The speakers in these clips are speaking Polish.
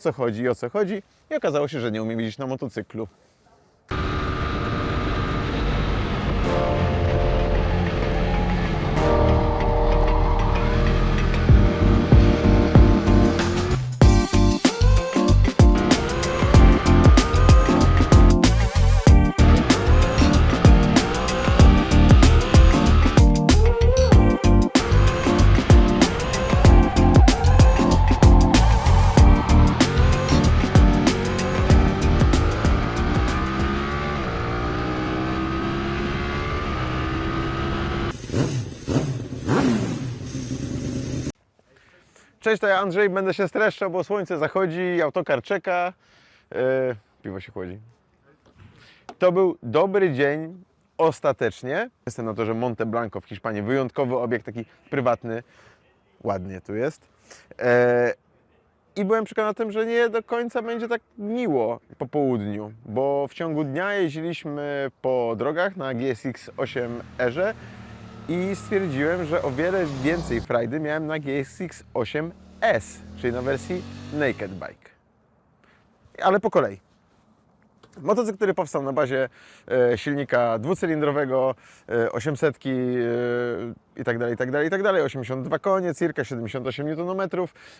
co chodzi i o co chodzi i okazało się, że nie umiem jeździć na motocyklu. Cześć, to ja Andrzej, będę się streszczał, bo słońce zachodzi, autokar czeka, yy, piwo się chłodzi. To był dobry dzień, ostatecznie. Jestem na torze Monte Blanco w Hiszpanii, wyjątkowy obiekt, taki prywatny, ładnie tu jest. E, I byłem przekonany o tym, że nie do końca będzie tak miło po południu, bo w ciągu dnia jeździliśmy po drogach na GSX 8 Erze i stwierdziłem, że o wiele więcej frajdy miałem na GSX 8S, czyli na wersji Naked Bike. Ale po kolei. Motocykl, który powstał na bazie e, silnika dwucylindrowego, e, 800 e, i tak dalej, i tak dalej, i tak dalej, 82 konie, circa 78 Nm.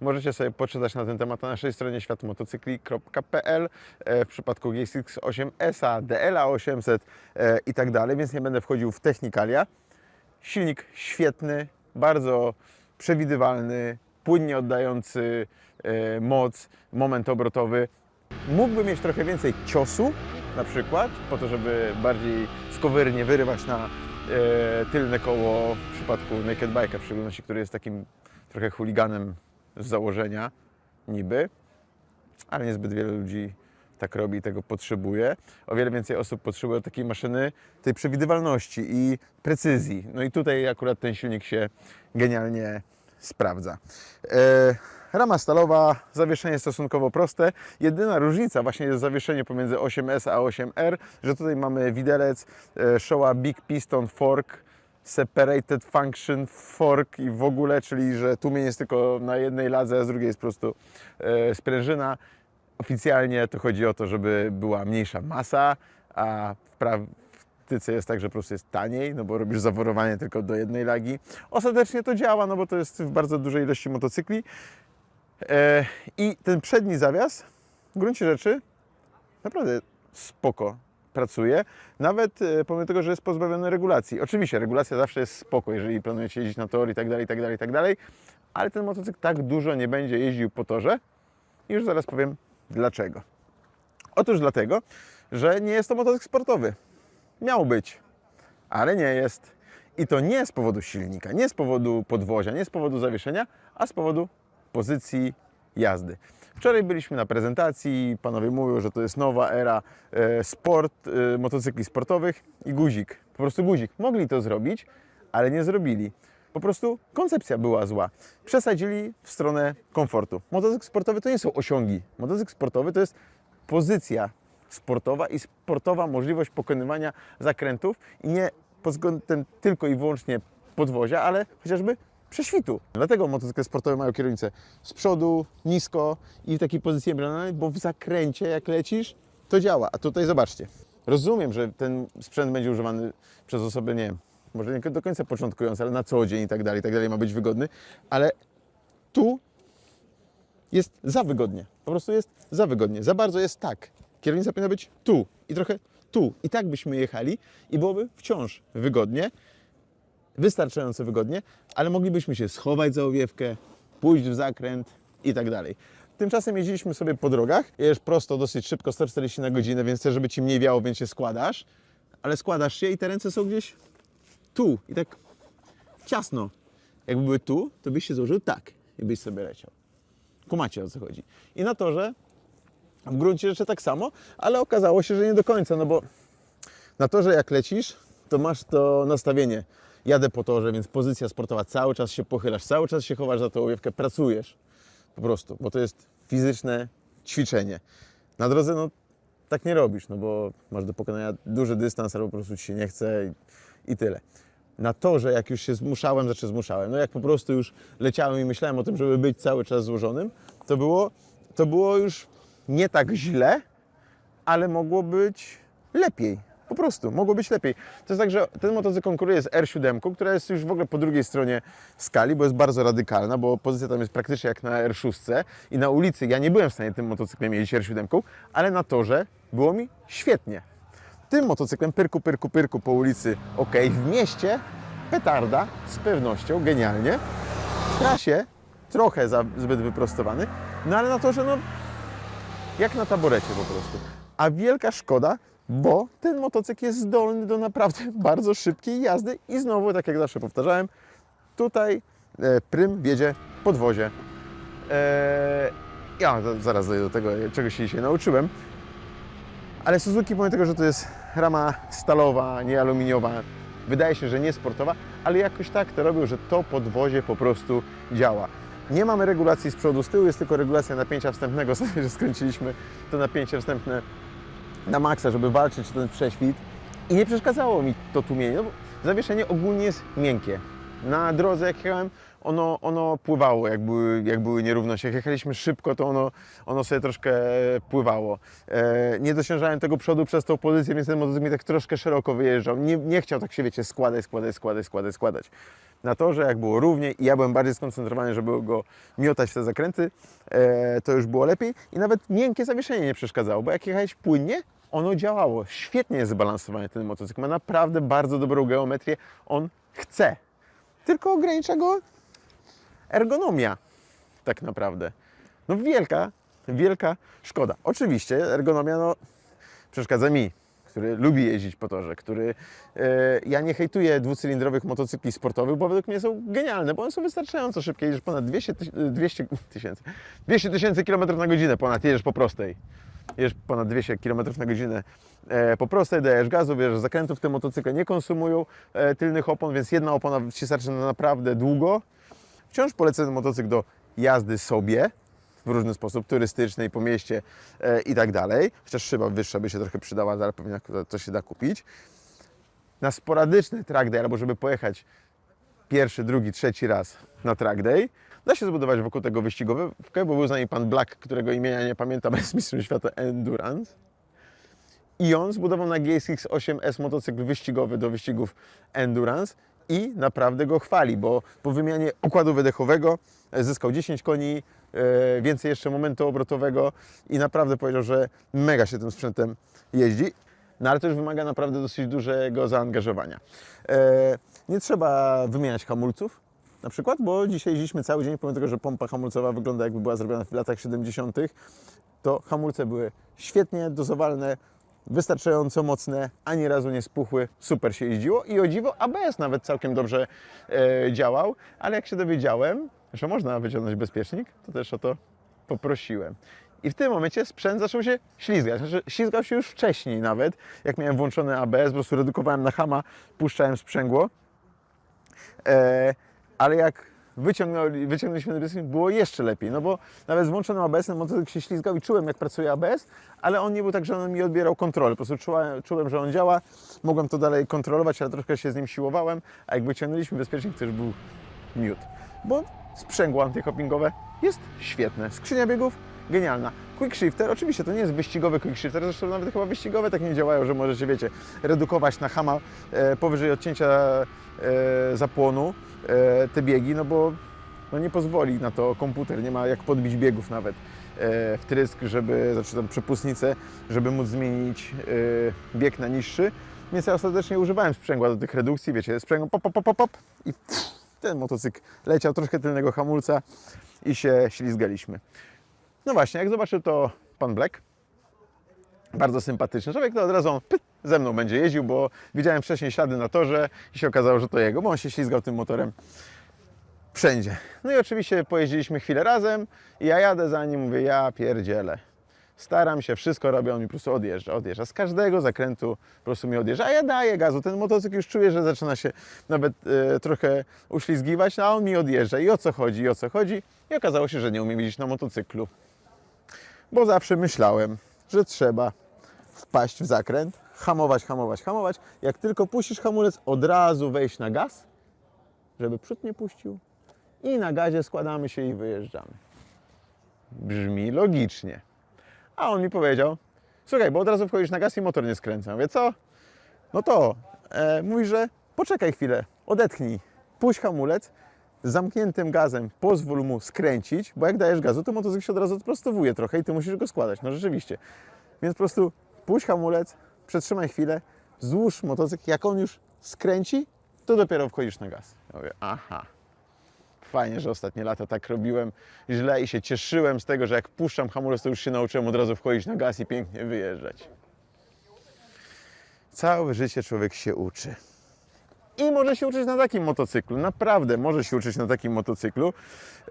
Możecie sobie poczytać na ten temat na naszej stronie światmotocykli.pl. E, w przypadku GSX 8S, DLA 800 e, i tak dalej, więc nie będę wchodził w technikalia. Silnik świetny, bardzo przewidywalny, płynnie oddający e, moc, moment obrotowy. Mógłby mieć trochę więcej ciosu, na przykład, po to, żeby bardziej skowyrnie wyrywać na e, tylne koło w przypadku Naked Bike'a, w szczególności, który jest takim trochę chuliganem z założenia, niby, ale niezbyt wiele ludzi tak robi i tego potrzebuje. O wiele więcej osób potrzebuje takiej maszyny, tej przewidywalności i precyzji. No i tutaj akurat ten silnik się genialnie sprawdza. E, rama stalowa, zawieszenie stosunkowo proste. Jedyna różnica właśnie jest zawieszenie pomiędzy 8S a 8R, że tutaj mamy widelec e, Showa Big Piston Fork separated function fork i w ogóle, czyli że tłumień jest tylko na jednej ladze, a z drugiej jest po prostu e, sprężyna. Oficjalnie to chodzi o to, żeby była mniejsza masa, a w praktyce jest tak, że po prostu jest taniej, no bo robisz zaworowanie tylko do jednej lagi. Ostatecznie to działa, no bo to jest w bardzo dużej ilości motocykli. E, I ten przedni zawias w gruncie rzeczy naprawdę spoko pracuje, nawet e, pomimo tego, że jest pozbawiony regulacji. Oczywiście regulacja zawsze jest spoko, jeżeli planujecie jeździć na tor i tak dalej, i tak dalej, i tak dalej, ale ten motocykl tak dużo nie będzie jeździł po torze i już zaraz powiem dlaczego. Otóż dlatego, że nie jest to motocykl sportowy. Miał być, ale nie jest. I to nie z powodu silnika, nie z powodu podwozia, nie z powodu zawieszenia, a z powodu pozycji jazdy. Wczoraj byliśmy na prezentacji, panowie mówią, że to jest nowa era e, sport, e, motocykli sportowych i guzik. Po prostu guzik. Mogli to zrobić, ale nie zrobili. Po prostu koncepcja była zła. Przesadzili w stronę komfortu. Motocykl sportowy to nie są osiągi. Motocykl sportowy to jest pozycja sportowa i sportowa możliwość pokonywania zakrętów i nie pod względem tylko i wyłącznie podwozia, ale chociażby prześwitu. Dlatego motocykle sportowe mają kierownicę z przodu, nisko i w takiej pozycji embrionalnej, bo w zakręcie jak lecisz, to działa. A tutaj zobaczcie. Rozumiem, że ten sprzęt będzie używany przez osoby, nie wiem, może nie do końca początkujące, ale na co dzień i tak dalej, i tak dalej, ma być wygodny, ale tu jest za wygodnie. Po prostu jest za wygodnie. Za bardzo jest tak. Kierownica powinna być tu i trochę tu. I tak byśmy jechali i byłoby wciąż wygodnie, wystarczająco wygodnie, ale moglibyśmy się schować za owiewkę, pójść w zakręt i tak dalej. Tymczasem jeździliśmy sobie po drogach, jedziesz prosto dosyć szybko, 140 na godzinę, więc chcesz, żeby Ci mniej wiało, więc się składasz, ale składasz się i te ręce są gdzieś tu i tak ciasno. Jakby były tu, to byś się złożył tak i byś sobie leciał. Kumacie o co chodzi. I na torze w gruncie rzeczy tak samo, ale okazało się, że nie do końca, no bo na torze jak lecisz, to masz to nastawienie. Jadę po torze, więc pozycja sportowa, cały czas się pochylasz, cały czas się chowasz za tą owiewkę, pracujesz po prostu, bo to jest fizyczne ćwiczenie. Na drodze no tak nie robisz, no bo masz do pokonania duży dystans, albo po prostu ci się nie chce i, i tyle. Na torze, jak już się zmuszałem, znaczy zmuszałem, no jak po prostu już leciałem i myślałem o tym, żeby być cały czas złożonym, to było to było już nie tak źle, ale mogło być lepiej. Po prostu, mogło być lepiej. To jest tak, że ten motocykl konkuruje z R7, która jest już w ogóle po drugiej stronie skali, bo jest bardzo radykalna, bo pozycja tam jest praktycznie jak na R6 i na ulicy ja nie byłem w stanie tym motocyklem jeździć R7, ale na torze było mi świetnie. Tym motocyklem pyrku, pyrku, pyrku po ulicy, ok, w mieście petarda, z pewnością, genialnie. W trasie trochę za, zbyt wyprostowany, no ale na torze no jak na taborecie po prostu. A wielka szkoda, bo ten motocykl jest zdolny do naprawdę bardzo szybkiej jazdy i znowu, tak jak zawsze powtarzałem, tutaj e, prym wiedzie podwozie. E, ja za- zaraz do tego, czego się dzisiaj nauczyłem. Ale Suzuki, pomimo tego, że to jest rama stalowa, nie aluminiowa, wydaje się, że nie sportowa, ale jakoś tak to robią, że to podwozie po prostu działa. Nie mamy regulacji z przodu, z tyłu jest tylko regulacja napięcia wstępnego, sobie, że skręciliśmy to napięcie wstępne na maksa, żeby walczyć ten prześwit i nie przeszkadzało mi to tłumienie, no bo zawieszenie ogólnie jest miękkie. Na drodze jak jechałem, ono, ono pływało, jak były, jak były nierówności. Jak jechaliśmy szybko, to ono, ono sobie troszkę pływało. E, nie dosiężałem tego przodu przez tą pozycję, więc ten motocykl mi tak troszkę szeroko wyjeżdżał. Nie, nie chciał tak się, wiecie, składać, składać, składać, składać, składać. Na torze, jak było równie i ja byłem bardziej skoncentrowany, żeby go miotać w te zakręty, e, to już było lepiej. I nawet miękkie zawieszenie nie przeszkadzało, bo jak jechałeś płynnie, ono działało. Świetnie jest zbalansowany ten motocykl. Ma naprawdę bardzo dobrą geometrię. On chce. Tylko ogranicza go ergonomia tak naprawdę. No wielka, wielka szkoda. Oczywiście ergonomia no, przeszkadza mi, który lubi jeździć po torze, który... E, ja nie hejtuję dwucylindrowych motocykli sportowych, bo według mnie są genialne, bo one są wystarczająco szybkie. Jedziesz ponad 200 tyś- 200 tysięcy 200 tysięcy kilometrów na godzinę ponad, jedziesz po prostej. Jedziesz ponad 200 km na godzinę e, po prostej, dajesz gazu, wiesz, zakrętów te motocykle nie konsumują e, tylnych opon, więc jedna opona ci starczy na naprawdę długo. Wciąż polecę ten motocykl do jazdy sobie w różny sposób, turystycznej, po mieście e, i tak dalej. Chociaż szyba wyższa by się trochę przydała, ale pewnie to się da kupić. Na sporadyczny track day, albo żeby pojechać pierwszy, drugi, trzeci raz na track day, da się zbudować wokół tego wyścigówkę, bo był z nami pan Black, którego imienia nie pamiętam, jest mistrzem świata Endurance. I on zbudował na GSX 8S motocykl wyścigowy do wyścigów Endurance i naprawdę go chwali, bo po wymianie układu wydechowego e, zyskał 10 koni, e, więcej jeszcze momentu obrotowego i naprawdę powiedział, że mega się tym sprzętem jeździ. No ale to już wymaga naprawdę dosyć dużego zaangażowania. E, nie trzeba wymieniać hamulców, na przykład, bo dzisiaj jeździliśmy cały dzień, pomimo tego, że pompa hamulcowa wygląda jakby była zrobiona w latach 70., to hamulce były świetnie dozowalne, wystarczająco mocne, ani razu nie spuchły, super się jeździło i o dziwo ABS nawet całkiem dobrze e, działał, ale jak się dowiedziałem, że można wyciągnąć bezpiecznik, to też o to poprosiłem. I w tym momencie sprzęt zaczął się ślizgać. Znaczy, ślizgał się już wcześniej nawet, jak miałem włączony ABS, po prostu redukowałem na hama, puszczałem sprzęgło. E, ale jak wyciągnęliśmy bezpiecznik, było jeszcze lepiej, no bo nawet z włączonym ABS-em motocykl się ślizgał i czułem, jak pracuje ABS, ale on nie był tak, że on mi odbierał kontrolę. Po prostu czułem, czułem, że on działa, mogłem to dalej kontrolować, ale troszkę się z nim siłowałem, a jak wyciągnęliśmy bezpiecznik, to już był miód. Bo sprzęgło antyhoppingowe jest świetne. Skrzynia biegów genialna. Quick shifter, oczywiście to nie jest wyścigowy quick shifter, zresztą nawet chyba wyścigowe tak nie działają, że możecie, wiecie, redukować na hama e, powyżej odcięcia e, zapłonu e, te biegi, no bo no nie pozwoli na to komputer, nie ma jak podbić biegów nawet e, wtrysk, żeby, znaczy tam przepustnicę, żeby móc zmienić e, bieg na niższy. Więc ja ostatecznie używałem sprzęgła do tych redukcji, wiecie, sprzęgło pop, pop, pop, pop, pop i ten motocykl leciał troszkę tylnego hamulca i się ślizgaliśmy. No właśnie, jak zobaczył to pan Black, bardzo sympatyczny człowiek, to od razu on pyt, ze mną będzie jeździł, bo widziałem wcześniej ślady na torze i się okazało, że to jego, bo on się ślizgał tym motorem wszędzie. No i oczywiście pojeździliśmy chwilę razem i ja jadę za nim, mówię, ja pierdzielę. Staram się, wszystko robię, on mi po prostu odjeżdża, odjeżdża. Z każdego zakrętu po prostu mi odjeżdża, a ja daję gazu. Ten motocykl już czuję, że zaczyna się nawet e, trochę uślizgiwać, no a on mi odjeżdża. I o co chodzi, i o co chodzi? I okazało się, że nie umiem jeździć na motocyklu. Bo zawsze myślałem, że trzeba wpaść w zakręt, hamować, hamować, hamować. Jak tylko puścisz hamulec, od razu wejść na gaz, żeby przód nie puścił. I na gazie składamy się i wyjeżdżamy. Brzmi logicznie. A on mi powiedział, słuchaj, bo od razu wchodzisz na gaz i motor nie skręca. Mówię, co? No to, e, mówi, że poczekaj chwilę, odetchnij, puść hamulec, z zamkniętym gazem pozwól mu skręcić, bo jak dajesz gazu, to motocykl się od razu odprostowuje trochę i ty musisz go składać. No rzeczywiście. Więc po prostu puść hamulec, przetrzymaj chwilę, złóż motocykl, jak on już skręci, to dopiero wchodzisz na gaz. Ja mówię, aha. Fajnie, że ostatnie lata tak robiłem źle i się cieszyłem z tego, że jak puszczam hamulec, to już się nauczyłem od razu wchodzić na gaz i pięknie wyjeżdżać. Całe życie człowiek się uczy. I może się uczyć na takim motocyklu. Naprawdę może się uczyć na takim motocyklu.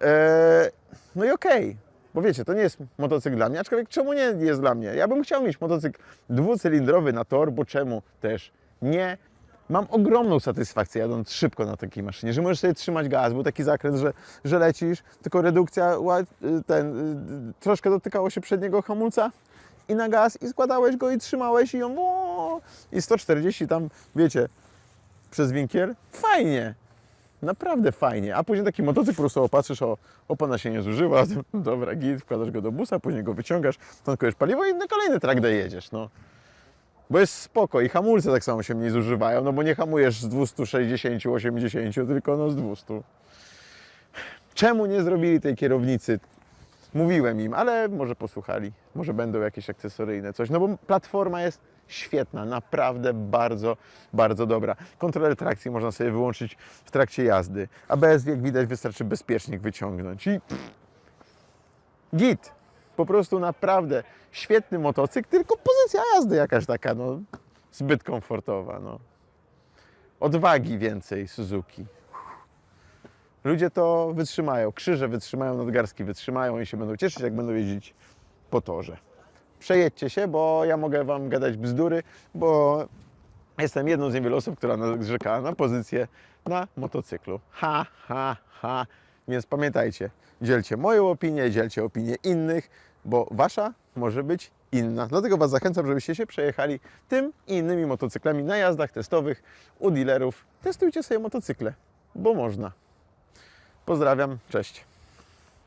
Eee, no i okej. Bo wiecie, to nie jest motocykl dla mnie, aczkolwiek czemu nie jest dla mnie? Ja bym chciał mieć motocykl dwucylindrowy na tor, bo czemu też nie? Mam ogromną satysfakcję jadąc szybko na takiej maszynie, że możesz sobie trzymać gaz, był taki zakręt, że, że lecisz, tylko redukcja, ten, troszkę dotykało się przedniego hamulca i na gaz i składałeś go i trzymałeś i on i 140 tam, wiecie, przez winkiel, fajnie. Naprawdę fajnie. A później taki motocykl po prostu opatrzysz, o, opona się nie zużyła, dobra, git, wkładasz go do busa, później go wyciągasz, tankujesz paliwo i na kolejny track dojedziesz, no. Bo jest spoko i hamulce tak samo się mniej zużywają, no bo nie hamujesz z 260, 80, tylko no z 200. Czemu nie zrobili tej kierownicy? Mówiłem im, ale może posłuchali, może będą jakieś akcesoryjne coś, no bo platforma jest świetna, naprawdę bardzo, bardzo dobra. Kontroler trakcji można sobie wyłączyć w trakcie jazdy. ABS, jak widać, wystarczy bezpiecznik wyciągnąć i pff, git. Po prostu naprawdę świetny motocykl, tylko pozycja jazdy jakaś taka, no, zbyt komfortowa, no. Odwagi więcej Suzuki. Ludzie to wytrzymają, krzyże wytrzymają, nadgarstki wytrzymają i się będą cieszyć, jak będą jeździć po torze. Przejedźcie się, bo ja mogę Wam gadać bzdury, bo jestem jedną z niewielu osób, która narzeka na pozycję na motocyklu. Ha, ha, ha. Więc pamiętajcie, dzielcie moją opinię, dzielcie opinię innych, bo Wasza może być inna. Dlatego Was zachęcam, żebyście się przejechali tym i innymi motocyklami na jazdach testowych u dealerów. Testujcie sobie motocykle, bo można. Pozdrawiam, cześć.